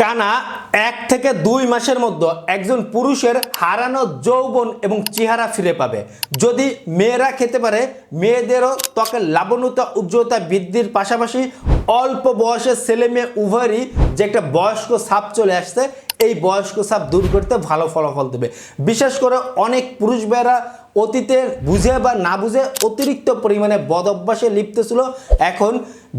টানা এক থেকে দুই মাসের মধ্যে একজন পুরুষের হারানো যৌবন এবং চেহারা ফিরে পাবে। যদি মেয়েরা খেতে পারে, মেয়েদেরও ত্বকের লাবণ্যতা, উজ্জ্বলতা বৃদ্ধির পাশাপাশি অল্প বয়সের ছেলে মেয়ে উভয়েরই যে একটা বয়স্ক সাপ চলে আসছে, এই বয়স্ক সাপ দূর করতে ভালো ফলাফল দেবে। বিশেষ করে অনেক পুরুষ ভাইয়েরা অতীতে বুঝে বা না বুঝে অতিরিক্ত পরিমাণে বদ অভ্যাসে লিপ্ত ছিল। এখন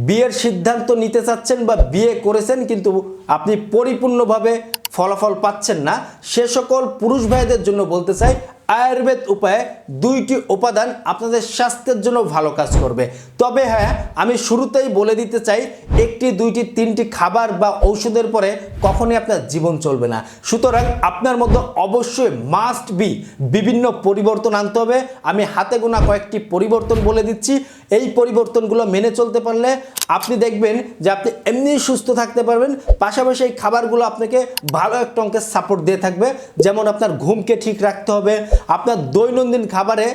বিয়ের সিদ্ধান্ত নিতে চাচ্ছেন বা বিয়ে করেছেন কিন্তু আপনি পরিপূর্ণভাবে ফলাফল পাচ্ছেন না। সে সকল পুরুষ ভাইদের জন্য বলতে চাই আয়ুর্বেদ উপায়ে দুইটি উপাদান আপনাদের স্বাস্থ্যের জন্য ভালো কাজ করবে। তবে হ্যাঁ আমি শুরুতেই বলে দিতে চাই, একটি, দুইটি, তিনটি খাবার বা ঔষধের পরে কখনই আপনার জীবন চলবে না। সুতরাং আপনার মধ্যে অবশ্যই মাস্ট বি বিভিন্ন পরিবর্তন আনতে হবে। আমি হাতে গোনা কয়েকটি পরিবর্তন বলে দিচ্ছি। এই পরিবর্তনগুলো মেনে চলতে পারলে আপনি দেখবেন যে আপনি এমনি সুস্থ থাকতে পারবেন। পাশাপাশি এই খাবারগুলো আপনাকে ভালো একটা অঙ্কের সাপোর্ট দিয়ে থাকবে। যেমন আপনার ঘুমকে ঠিক রাখতে হবে আপনার দৈনন্দিন খাবারে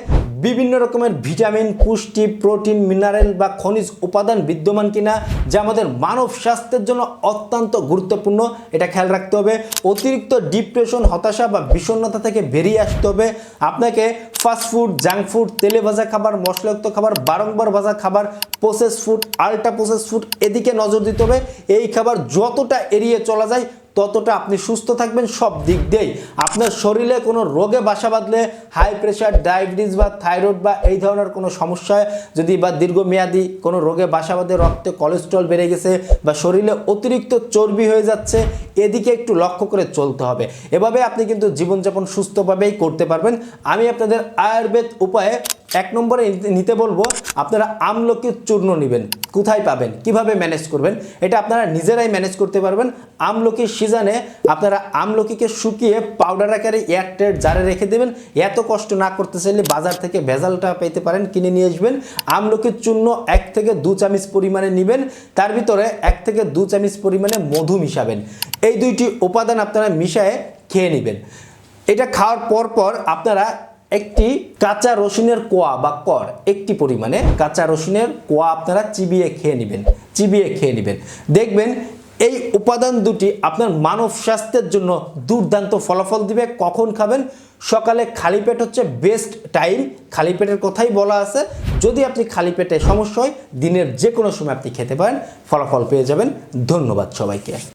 বিভিন্ন রকমের ভিটামিন, পুষ্টি, প্রোটিন, মিনারেল বা খনিজ উপাদান বিদ্যমান কিনা, যা আমাদের মানব স্বাস্থ্যের জন্য অত্যন্ত গুরুত্বপূর্ণ। এটা খেয়াল রাখতে হবে। অতিরিক্ত ডিপ্রেশন, হতাশা বা বিষণ্ণতা থেকে বেরিয়ে আসতে হবে। আপনাকে ফাস্ট ফুড জাঙ্ক ফুড তেলে ভাজা খাবার, মশলাযুক্ত খাবার, বারংবার ভাজা খাবার process food ultra process food এদিকে নজর দিতে হবে। এই খাবার যতটা এড়িয়ে চলা যায় ততটা আপনি সুস্থ থাকবেন সব দিক দিয়েই। আপনার শরীরে কোনো রোগে বাসা বাঁধলে হাই প্রেশার ডায়াবেটিস বা থাইরয়েড বা এই ধরনের কোনো সমস্যায় যদি বা দীর্ঘমেয়াদী কোনো রোগে বাসা বাঁধে, রক্তে কোলেস্ট্রল বেড়ে গেছে বা শরীরে অতিরিক্ত চর্বি হয়ে যাচ্ছে এদিকে একটু লক্ষ্য করে চলতে হবে। এভাবে আপনি কিন্তু জীবনযাপন সুস্থভাবেই করতে পারবেন। আমি আপনাদের আয়ুর্বেদ উপায়ে এক নম্বরে নিতে বলব, আপনারা আমলকির চূর্ণ নেবেন। কোথায় পাবেন? কীভাবে ম্যানেজ করবেন? এটা আপনারা নিজেরাই ম্যানেজ করতে পারবেন। আমলকির সিজনে আপনারা আমলকিকে শুকিয়ে পাউডার আকারে এয়ারটেড জারে রেখে দেবেন। এত কষ্ট না করতে চাইলে বাজার থেকে ভেজালটা পেতে পারেন, কিনে নিয়ে আসবেন। আমলকির চূর্ণ এক থেকে দু চামচ পরিমাণে নেবেন। তার ভিতরে এক থেকে দু চামচ পরিমাণে মধু মিশাবেন। এই দুইটি উপাদান আপনারা মিশায়ে খেয়ে নেবেন। এটা খাওয়ার পর পর আপনারা একটি কাঁচা রসুনের কোয়া বা কর, একটি পরিমাণে কাঁচা রসুনের কোয়া আপনারা চিবিয়ে খেয়ে নেবেন, চিবিয়ে খেয়ে নেবেন। দেখবেন এই উপাদান দুটি আপনার মানব স্বাস্থ্যের জন্য দুর্দান্ত ফলাফল দিবে। কখন খাবেন? সকালে খালি পেট হচ্ছে বেস্ট টাইম খালি পেটের কথাই বলা আছে। যদি আপনি খালি পেটে সমস্যা হয়, দিনের যে কোনো সময় আপনি খেতে পারেন। ফলাফল পেয়ে যাবেন। ধন্যবাদ সবাইকে।